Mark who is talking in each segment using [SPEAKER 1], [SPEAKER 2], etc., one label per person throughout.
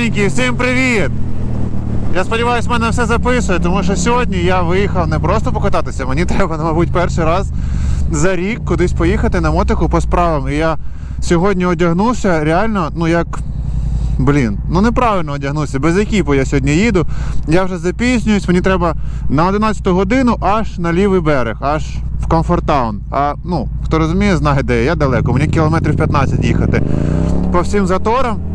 [SPEAKER 1] Новенький, всім привіт! Я сподіваюся, в мене все записує, тому що сьогодні я виїхав не просто покататися, мені треба, ну, мабуть, перший раз за рік кудись поїхати на мотику по справам. І я сьогодні одягнувся реально, ну як. Блін, ну неправильно одягнувся. Без екіпу я сьогодні їду. Я вже запізнююсь, мені треба на 11 годину аж на лівий берег, аж в Комфорттаун. А ну, хто розуміє, знає де я далеко. Мені кілометрів 15 їхати по всім заторам.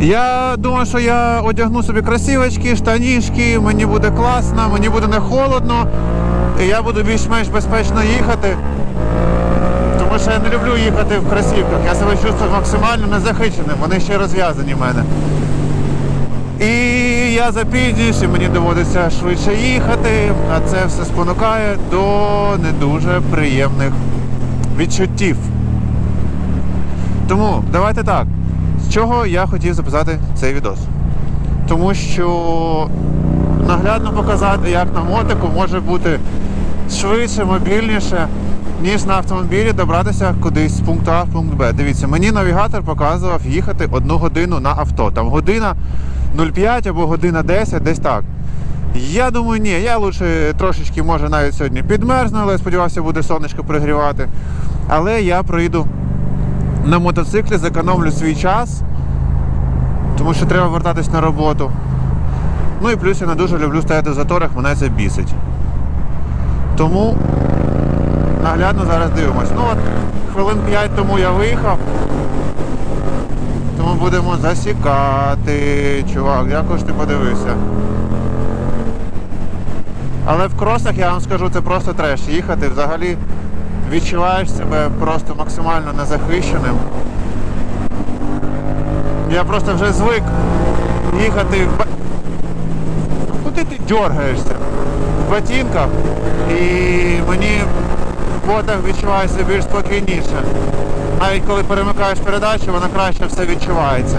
[SPEAKER 1] Я думаю, що я одягну собі красивочки, штанішки, мені буде класно, мені буде не холодно, і я буду більш-менш безпечно їхати. Тому що я не люблю їхати в кросівках. Я себе чувствую максимально незахищеним, вони ще розв'язані в мене. І я запізнююсь, і мені доводиться швидше їхати, а це все спонукає до не дуже приємних відчуттів. Тому давайте так. З чого я хотів записати цей відос? Тому що наглядно показати, як на мотику може бути швидше, мобільніше, ніж на автомобілі добратися кудись з пункту А в пункт Б. Дивіться, мені навігатор показував їхати одну годину на авто. Там година 0,5 або година 10, десь так. Я думаю, ні, я лучше трошечки, може, навіть сьогодні підмерзну, але сподівався, буде сонечко пригрівати. Але я проїду на мотоциклі, зекономлю свій час, тому що треба вертатись на роботу. Ну і плюс я не дуже люблю стояти в заторах, мене це бісить. Тому наглядно зараз дивимось. Ну от хвилин 5 тому я виїхав. Тому будемо засікати. Чувак, що ти подивився. Але в кросах я вам скажу, це просто треш. Їхати взагалі відчуваєш себе просто максимально незахищеним. Я просто вже звик їхати в Куди ти дергаєшся? В ботинках і мені в ботах відчувається більш спокійніше. Навіть коли перемикаєш передачу, вона краще все відчувається.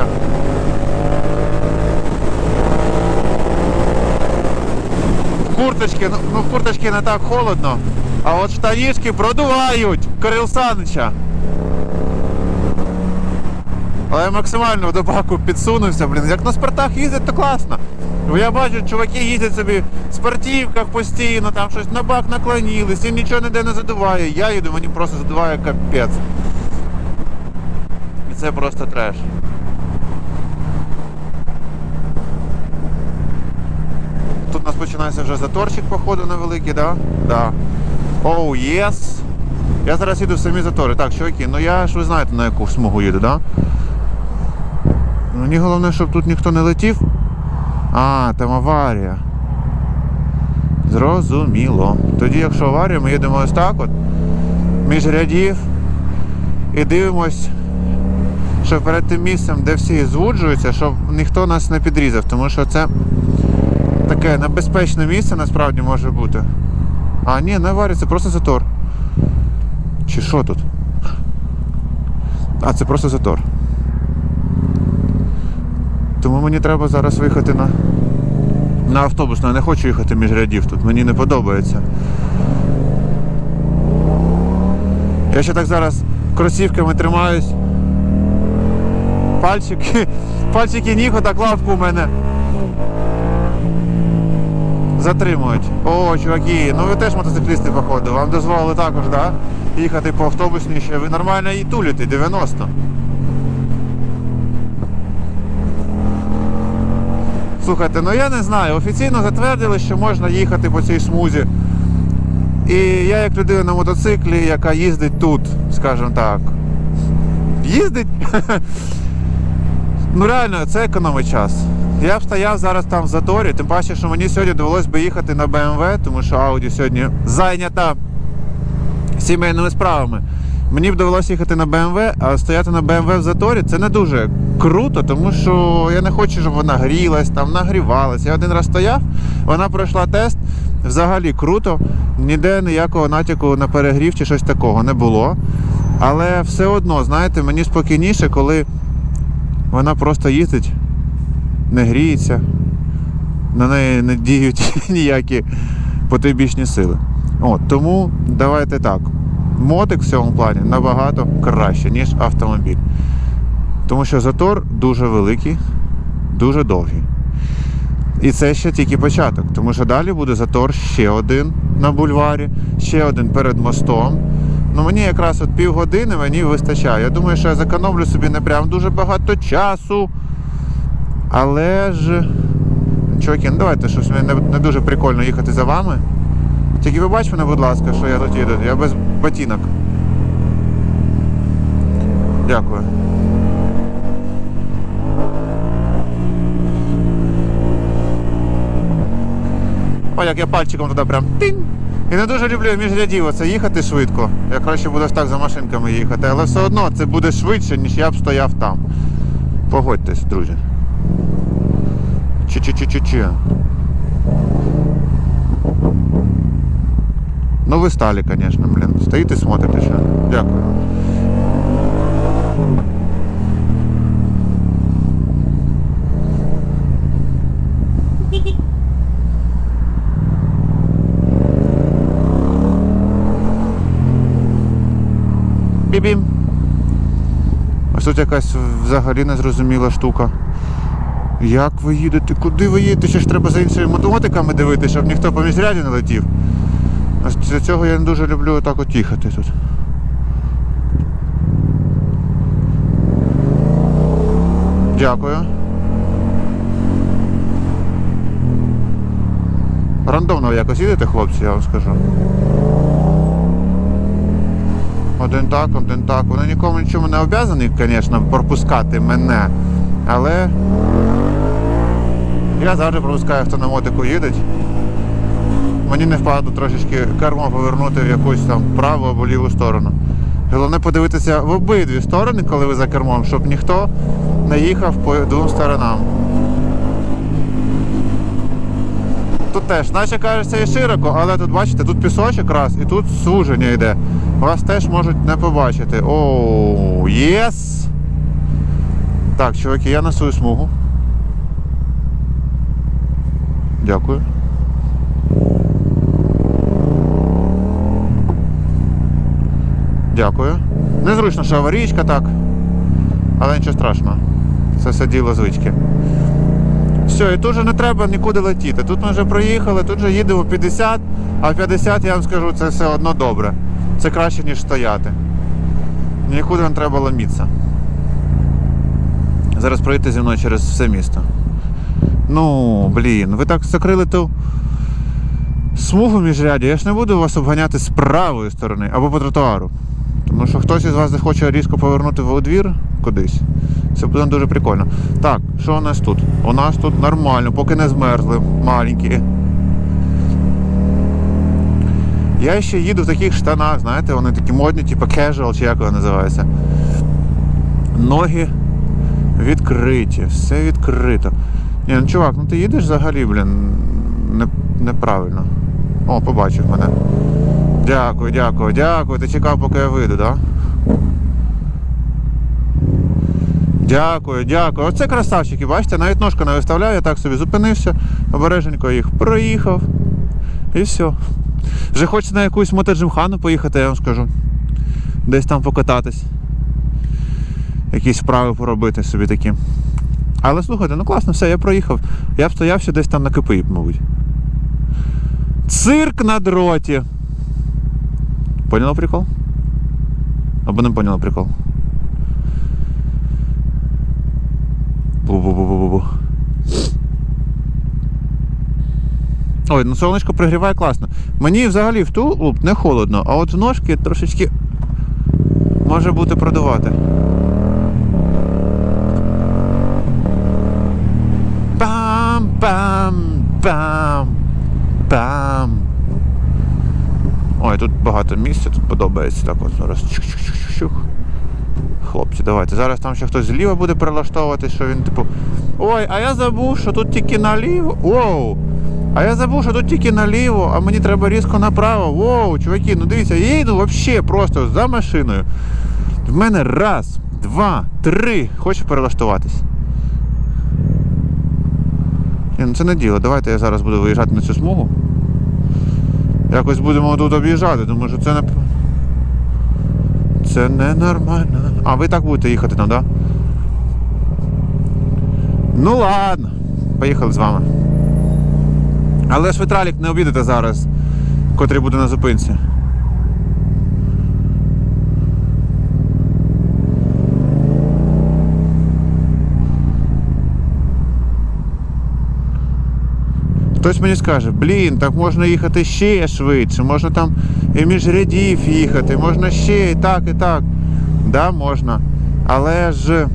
[SPEAKER 1] В курточці, ну, ну в курточці не так холодно, а от штанішки продувають Кирил Санича. Але я максимально до баку підсунувся, блін. Як на спортах їздять, то класно. Бо я бачу, чуваки їздять собі в спортивках постійно, там щось на бак наклонились, їм нічого ніде не задуває. Я їду, мені просто задуває капець. І це просто треш. Тут у нас починається вже заторчик, походу, невеликий, да? Да. Оу, oh, єс. Я зараз їду в самі затори. Так, чуваки, ну я ж ви знаєте на яку смугу їду, да? Мені головне, щоб тут ніхто не летів. А, там аварія. Зрозуміло. Тоді, якщо аварія, ми їдемо ось так от, між рядів і дивимось, що перед тим місцем, де всі звуджуються, щоб ніхто нас не підрізав, тому що це таке небезпечне місце насправді може бути. А, ні, не це просто затор. Чи що тут? А, це просто затор. Тому мені треба зараз виїхати на, на автобусну. Я не хочу їхати між рядів тут, мені не подобається. Я ще так зараз кросівками тримаюсь. Пальчики, пальчики ніг, отак лапку у мене. Затримують. О, чуваки, ну ви теж мотоциклісти, походу. Вам дозволили також, да? Їхати по автобусній ще. Ви нормально і тулите, 90. Слухайте, ну я не знаю. Офіційно затвердили, що можна їхати по цій смузі. І я як людина на мотоциклі, яка їздить тут, скажімо так. Їздить? Ну реально, це економить час. Я б стояв зараз там в заторі, тим паче, що мені сьогодні довелось би їхати на BMW, тому що Audi сьогодні зайнята сімейними справами. Мені б довелося їхати на BMW, а стояти на BMW в заторі це не дуже круто, тому що я не хочу, щоб вона грілась, там нагрівалась. Я один раз стояв, вона пройшла тест. Взагалі круто, ніде ніякого натяку на перегрів чи щось такого не було. Але все одно, знаєте, мені спокійніше, коли вона просто їздить, не гріється, на неї не діють ніякі потойбічні сили. От, тому давайте так. Мотик в цьому плані набагато краще, ніж автомобіль. Тому що затор дуже великий, дуже довгий. І це ще тільки початок, тому що далі буде затор ще один на бульварі, ще один перед мостом. Ну мені якраз от півгодини мені вистачає. Я думаю, що я зекономлю собі не прям дуже багато часу. Але ж. Чуваки, ну давайте щось не, не дуже прикольно їхати за вами. Тільки ви бачите мене, будь ласка, що я тут їду. Я без ботинок. Дякую. О, як я пальчиком туди прям тинь. І не дуже люблю між рядів оце їхати швидко. Я краще буду так за машинками їхати, але все одно це буде швидше, ніж я б стояв там. Погодьтесь, друзі. Чи-чи-чи-чи-чи. Ну ви стали, звісно, блін. Стоїте, смотрите ще. Дякую. Бібім. Ось тут якась взагалі незрозуміла штука. Як ви їдете? Куди ви їдете? Ще ж треба за іншими мотомотиками дивитися, щоб ніхто по міжряді не летів. Для цього я не дуже люблю так от їхати тут. Дякую. Рандомно ви якось їдете, хлопці, я вам скажу. Один так, один так. Вони нікому нічому не обов'язані, звісно, пропускати мене. Але я завжди пропускаю, хто на мотику їде. Мені не впаду трошечки кермо повернути в якусь там праву або ліву сторону. Головне подивитися в обидві сторони, коли ви за кермом, щоб ніхто не їхав по двом сторонам. Тут теж, наче кажеться, і широко, але тут бачите, тут пісочок раз і тут суження йде. Вас теж можуть не побачити. Оу, єс! Так, чуваки, я на свою смугу. Дякую. Дякую. Незручно, що аварійка так. Але нічого страшного. Це все діло звички. Все, і тут же не треба нікуди летіти. Тут ми вже проїхали, тут же їдемо 50, а 50, я вам скажу, це все одно добре. Це краще, ніж стояти. Нікуди не треба ломитися. Зараз проїдьте зі мною через все місто. Ну, блін, ви так закрили ту смугу міжряді, я ж не буду вас обганяти з правої сторони або по тротуару. Тому що хтось із вас захоче різко повернути в двір кудись. Це буде дуже прикольно. Так, що у нас тут? У нас тут нормально, поки не змерзли, маленькі. Я ще їду в таких штанах, знаєте, вони такі модні, типу casual, чи як вони називаються. Ноги відкриті, все відкрито. Ні, ну чувак, ну ти їдеш взагалі, блін, не, неправильно. О, побачив мене. Дякую, дякую, дякую. Ти чекав, поки я вийду, так? Да? Дякую, дякую. Оце красавчики, бачите, навіть ножку не виставляю, я так собі зупинився, обереженько їх проїхав. І все. Вже хочеться на якусь мотоджимхану поїхати, я вам скажу. Десь там покататись. Якісь справи поробити собі такі. Але слухайте, ну класно, все, я проїхав. Я б стояв ще десь там на КПІ, мабуть. Цирк на дроті. Поняла прикол? Або не поняла прикол? Бу-бу-бу-бу-бу. Ой, ну сонечко пригріває класно. Мені взагалі в тулуб не холодно, а от в ножки трошечки може бути продувати. Пам-пам-пам. Ой, тут багато місця, тут подобається так от зараз. Хлопці, давайте. Зараз там ще хтось зліва буде прилаштовувати, що він типу. Ой, а я забув, що тут тільки наліво. Воу! А я забув, що тут тільки наліво, а мені треба різко направо. Воу, чуваки, ну дивіться, я йду взагалі просто за машиною. В мене раз, два, три. Хочу перелаштуватись. Ні, ну це не діло. Давайте я зараз буду виїжджати на цю смугу. Якось будемо тут об'їжджати, тому що це не. Це ненормально. А, ви так будете їхати там, так? Да? Ну ладно, поїхали з вами. Але ж ви тралік не обідете зараз, котрий буде на зупинці. Хтось мені скаже, блін, так можна їхати ще швидше, можна там і між рядів їхати, можна ще і так, і так. Да, можна. Але ж.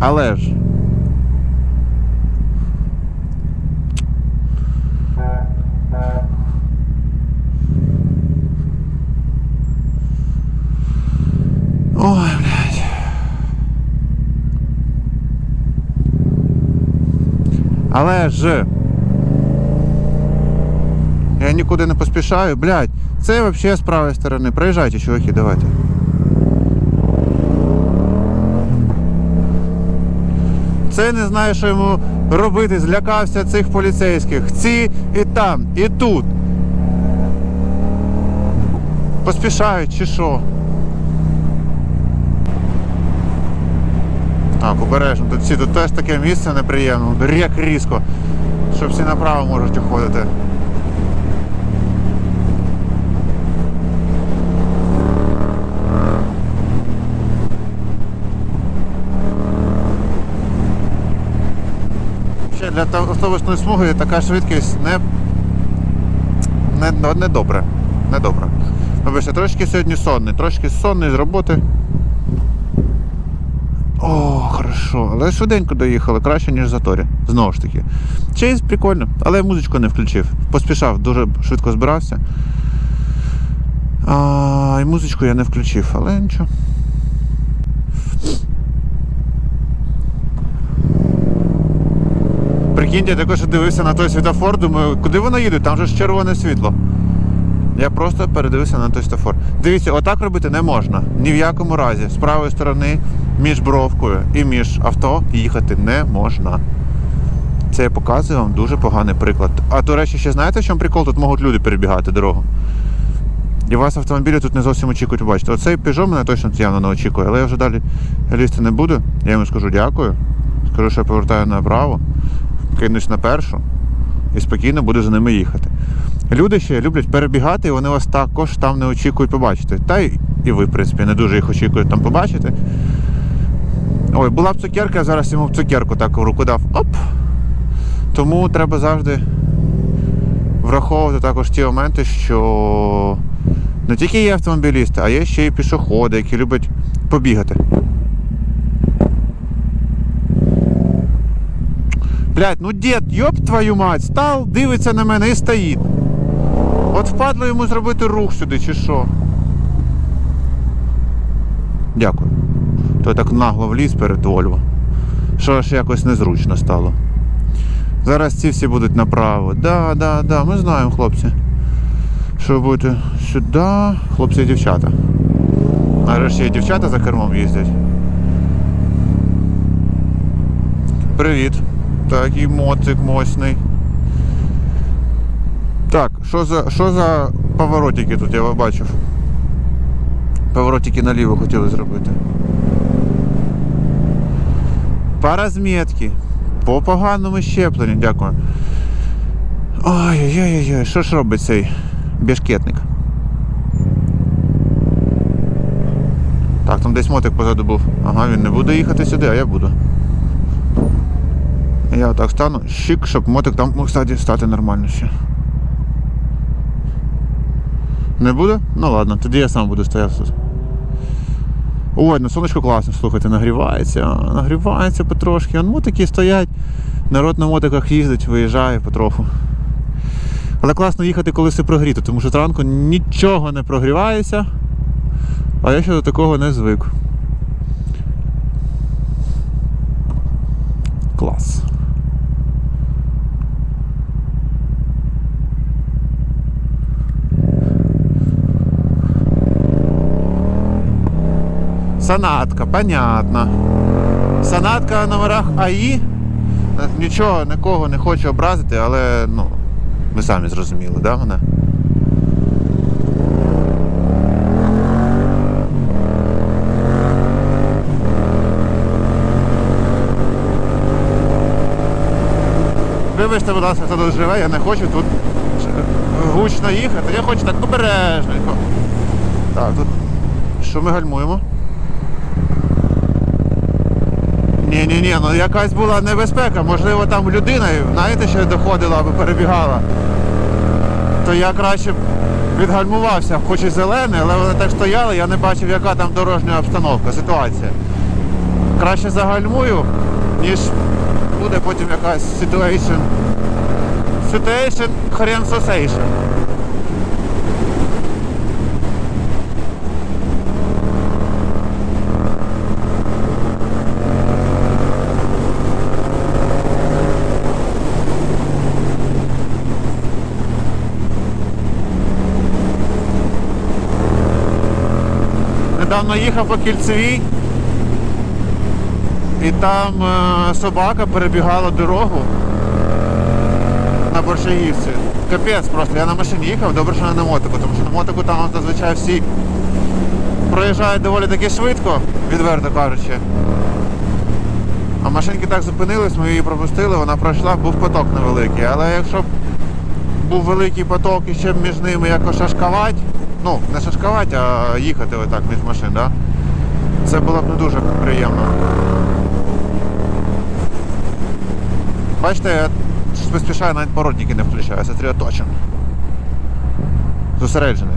[SPEAKER 1] Але ж. Ой, блядь. Але ж. Я нікуди не поспішаю, блядь. Це взагалі з правої сторони. Проїжджайте, чуваки, давайте. Це не знаю, що йому робити. Злякався цих поліцейських. Ці і там, і тут. Поспішають чи що? Так, обережно. Тут всі тут теж таке місце неприємне. Як різко. Що всі направо можуть уходити. Ще для автобусної смуги така швидкість не, не, ну, не добре. Не добре. Вибачте, трошки сьогодні сонний, трошки сонний з роботи. О, хорошо. Але швиденько доїхали, краще, ніж в заторі. Знову ж таки. Чейз прикольно, але музичку не включив. Поспішав, дуже швидко збирався. А, і музичку я не включив, але нічого. Прикиньте, я також дивився на той світофор, думаю, куди воно їде? Там же ж червоне світло. Я просто передивився на той світофор. Дивіться, отак робити не можна. Ні в якому разі. З правої сторони між бровкою і між авто їхати не можна. Це я показую вам дуже поганий приклад. А до речі, ще знаєте, чому прикол? Тут можуть люди перебігати дорогу. І вас автомобілі тут не зовсім очікують побачити. Оцей Peugeot мене точно явно не очікує, але я вже далі лізти не буду. Я йому скажу дякую. Скажу, що я повертаю направо, кинусь на першу і спокійно буду за ними їхати. Люди ще люблять перебігати, і вони вас також там не очікують побачити. Та і ви, в принципі, не дуже їх очікують там побачити. Ой, була б цукерка, я зараз йому б цукерку так в руку дав. Оп! Тому треба завжди враховувати також ті моменти, що не тільки є автомобілісти, а є ще й пішоходи, які люблять побігати. Блять, ну дід, йоп твою мать, став, дивиться на мене і стоїть. От впадло йому зробити рух сюди, чи що. Дякую. То так нагло вліз перед Вольво. Що аж якось незручно стало. Зараз ці всі будуть направо. Да, да, да, ми знаємо, хлопці. Що ви будете сюди, хлопці і дівчата. Нарешті і дівчата за кермом їздять. Привіт. Такий мотик мощний. Так, що за що за поворотики тут я бачив? Поворотики наліво хотіли зробити. По розмітки. По поганому щепленню, дякую. Ой-ой-ой, що ж робить цей бешкетник? Так, там десь мотик позаду був. Ага, він не буде їхати сюди, а я буду. Я отак стану, щик, щоб мотик там мог стати нормально ще. Не буде? Ну ладно, тоді я сам буду стояти тут. Ой, ну сонечко класно, слухайте, нагрівається, нагрівається потрошки. Вон мотики стоять, народ на мотиках їздить, виїжджає потроху. Але класно їхати, коли все прогріто, тому що зранку нічого не прогрівається, а я ще до такого не звик. Клас. Санатка, понятно. Санатка на номерах АІ. Е, нічого нікого не хочу образити, але ну, ви самі зрозуміли, так, да, мене? Вибачте, будь ласка, хто тут живе, я не хочу тут гучно їхати, я хочу так обережненько. Так, тут що ми гальмуємо? Ні, ні, ні, ну якась була небезпека, можливо там людина, знаєте, що доходила або перебігала. То я краще відгальмувався, хоч і зелений, але вони так стояли, я не бачив, яка там дорожня обстановка, ситуація. Краще загальмую, ніж буде потім якась situation. Situation, хрен сосейшн. Недавно їхав по кільцевій, і там е, собака перебігала дорогу на Борщагівці. Капець просто, я на машині їхав, добре, що не на мотику, тому що на мотику там зазвичай всі проїжджають доволі таки швидко, відверто кажучи. А машинки так зупинились, ми її пропустили, вона пройшла, був поток невеликий. Але якщо б був великий поток і ще б між ними якось шашкавать, ну, не шашкавать, а їхати отак між машин, да? це було б не дуже приємно. Бачите, я поспішаю, навіть породники не включаю, сосредоточен. Зосереджений.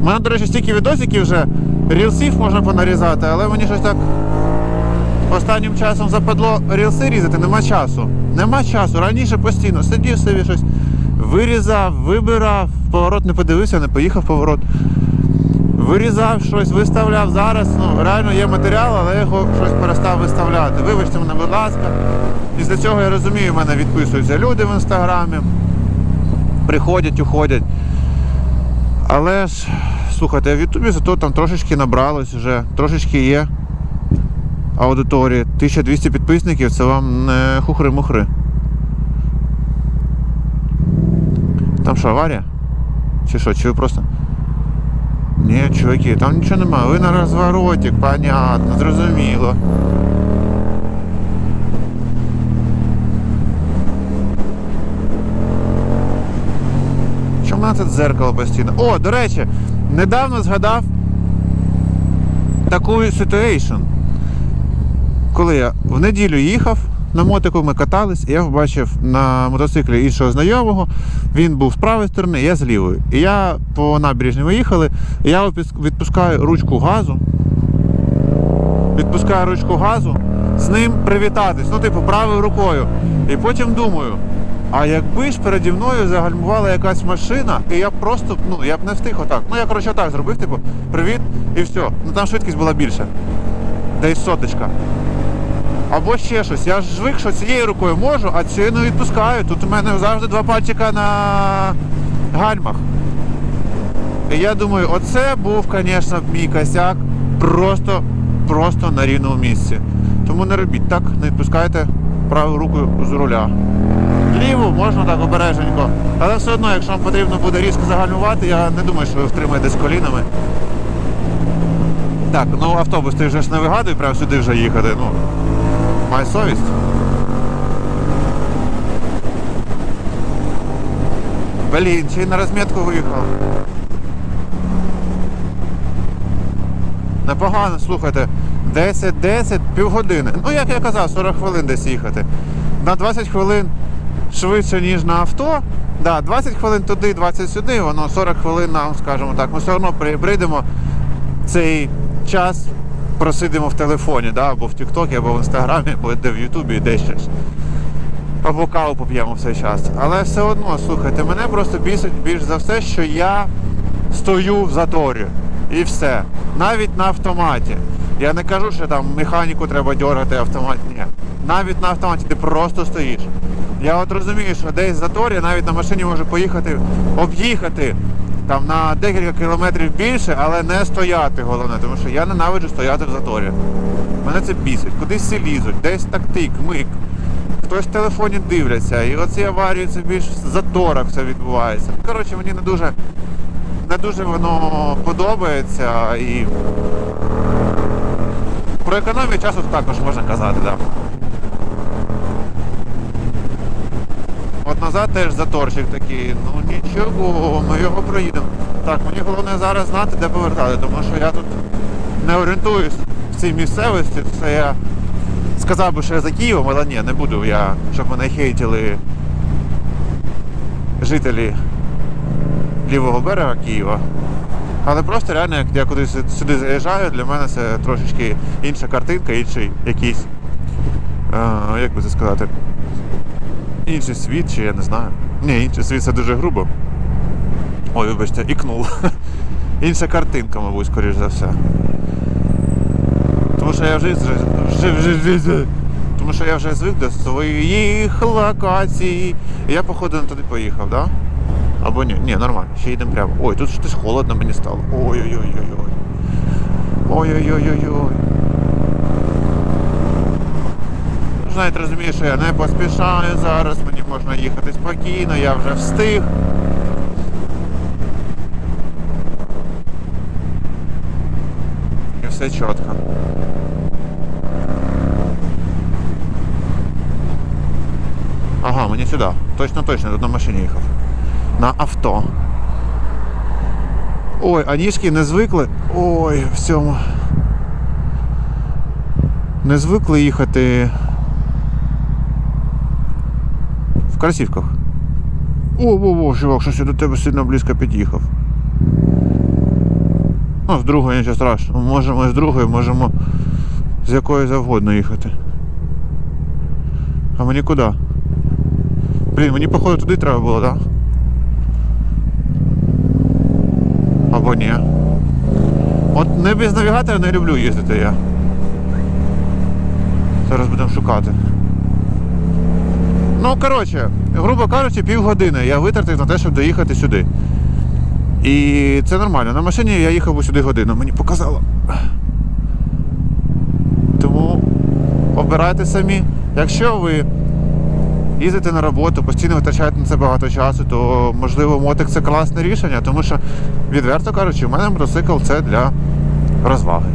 [SPEAKER 1] У мене, до речі, стільки відосиків вже рілсів можна понарізати, але мені щось так останнім часом западло рілси різати, нема часу. Нема часу. Раніше постійно сидів собі щось, вирізав, вибирав, поворот не подивився, не поїхав поворот. Вирізав щось, виставляв зараз. Ну, реально є матеріал, але я його щось перестав виставляти. Вибачте мене, будь ласка. Після цього я розумію, в мене відписуються люди в інстаграмі. Приходять, уходять. Але ж, слухайте, в Ютубі зато там трошечки набралось вже, трошечки є аудиторії. 1200 підписників це вам не хухри-мухри. Там що, аварія? Чи що, чи ви просто. Ні, чуваки, там нічого немає. Ви на розвороті, понятно, зрозуміло. Чому мене тут дзеркало постійно? О, до речі, недавно згадав таку ситуейшн. Коли я в неділю їхав на мотику, ми катались, і я побачив на мотоциклі іншого знайомого. Він був з правої сторони, я з лівої. І я по набережні ми їхали, і я відпускаю ручку газу. Відпускаю ручку газу, з ним привітатись, ну, типу, правою рукою. І потім думаю, а якби ж переді мною загальмувала якась машина, і я б просто, ну, я б не встиг отак. Ну, я, коротше, отак зробив, типу, привіт, і все. Ну там швидкість була більша. Десь соточка. Або ще щось. Я ж звик, що цією рукою можу, а цією не відпускаю. Тут у мене завжди два пальчика на гальмах. І я думаю, оце був, звісно, мій косяк просто, просто на рівному місці. Тому не робіть так, не відпускайте правою рукою з руля. Ліву можна так обереженько. Але все одно, якщо вам потрібно буде різко загальмувати, я не думаю, що ви втримаєтесь колінами. Так, ну автобус ти вже ж не вигадуй, прямо сюди вже їхати. Ну, май совість. Блін, чи й на розмітку виїхав. Непогано, слухайте, 10-10, півгодини. Ну, як я казав, 40 хвилин десь їхати. На 20 хвилин швидше, ніж на авто. Да, 20 хвилин туди, 20 сюди, воно 40 хвилин нам, скажімо так, ми все одно при- прийдемо цей час просидимо в телефоні, да, або в Тіктокі, або в Інстаграмі, або де в Ютубі, де щось. Або каву поп'ємо в цей час. Але все одно, слухайте, мене просто бісить більш за все, що я стою в заторі. І все. Навіть на автоматі. Я не кажу, що там механіку треба дергати автомат. Ні. Навіть на автоматі ти просто стоїш. Я от розумію, що десь заторі навіть на машині можу поїхати, об'їхати там на декілька кілометрів більше, але не стояти головне, тому що я ненавиджу стояти в заторі. Мене це бісить. Кудись всі лізуть, десь так тик, мик. хтось в телефоні дивляться, і оці аварії це більш в заторах все відбувається. Коротше, мені не дуже, не дуже воно подобається і про економію часу також можна казати, так. Да. От назад теж заторчик такий, ну нічого, ми його проїдемо. Так, мені головне зараз знати, де повертати, тому що я тут не орієнтуюсь в цій місцевості. Це я сказав би, що я за Києвом, але ні, не буду я, щоб мене хейтили жителі лівого берега Києва. Але просто реально, як я кудись сюди заїжджаю, для мене це трошечки інша картинка, інший якийсь, е, як би це сказати, інший світ, чи я не знаю. Ні, інший світ це дуже грубо. Ой, вибачте, ікнув. Інша картинка, мабуть, скоріш за все. Тому що я вже, вже. Тому що я вже звик до своїх локацій. Я, походу, туди поїхав, так? Да? Або ні, ні, нормально, ще йдемо прямо. Ой, тут щось холодно мені стало. Ой-ой-ой-ой-ой. Ой-ой-ой-ой-ой. Знаєте, розумію, що я не поспішаю зараз, мені можна їхати спокійно, я вже встиг. І все чітко. Ага, мені сюди. Точно, точно, тут на машині їхав. На авто. Ой, а ніжки не звикли. Ой, в. Не звикли їхати в кросівках. О, во, во, чувак, щось я до тебе сильно близько під'їхав. Ну, з другої нічого страшного. Можемо з другої, можемо з якої завгодно їхати. А мені куди? Блін, мені походу туди треба було, так? Да? Або ні. От не без навігатора не люблю їздити я. Зараз будемо шукати. Ну, коротше, грубо кажучи, півгодини я витратив на те, щоб доїхати сюди. І це нормально. На машині я їхав сюди годину, мені показало. Тому обирайте самі. Якщо ви їздите на роботу, постійно витрачаєте на це багато часу, то можливо мотик це класне рішення, тому що, відверто кажучи, у мене мотоцикл це для розваги.